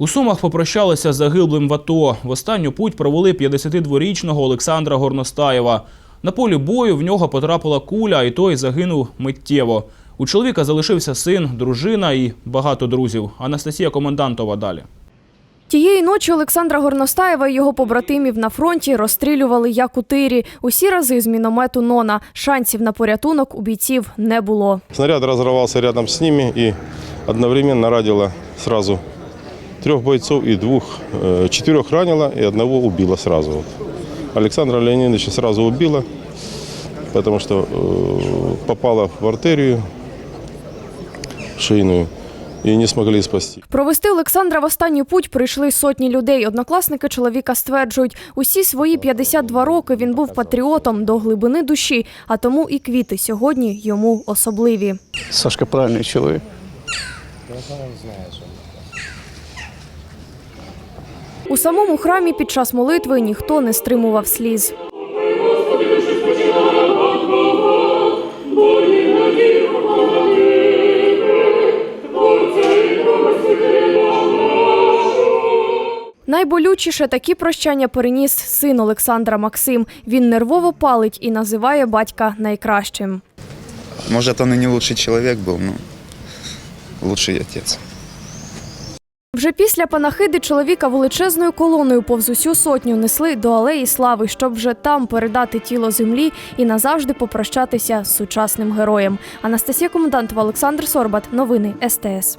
У Сумах попрощалися з загиблим в АТО. В останню путь провели 52-річного Олександра Горностаєва. На полі бою в нього потрапила куля, і той загинув миттєво. У чоловіка залишився син, дружина і багато друзів. Анастасія Комендантова далі. Тієї ночі Олександра Горностаєва і його побратимів на фронті розстрілювали як у тирі. Усі рази з міномету Нона. Шансів на порятунок у бійців не було. Снаряд разорвался рядом с ними и одновременно ранило сразу трех бойцов и двух, э, четырех ранило и одного убило сразу. Вот. Александра Леонидовича сразу убило, потому что э, попала в артерию шейную и не смогли спасти. Провести Олександра в останню путь прийшли сотні людей. Однокласники чоловіка стверджують, усі свої 52 роки він був патріотом до глибини душі, а тому і квіти сьогодні йому особливі. Сашка правильний чоловік. у самому храмі під час молитви ніхто не стримував сліз. Найболючіше такі прощання переніс син Олександра Максим. Він нервово палить і називає батька найкращим. Может, он и не лучший человек был, но лучший отец. Вже після панахиди чоловіка величезною колоною повз усю сотню несли до алеї слави, щоб вже там передати тіло землі і назавжди попрощатися з сучасним героєм. Анастасія Комендантова, Олександр Сорбат. Новини СТС.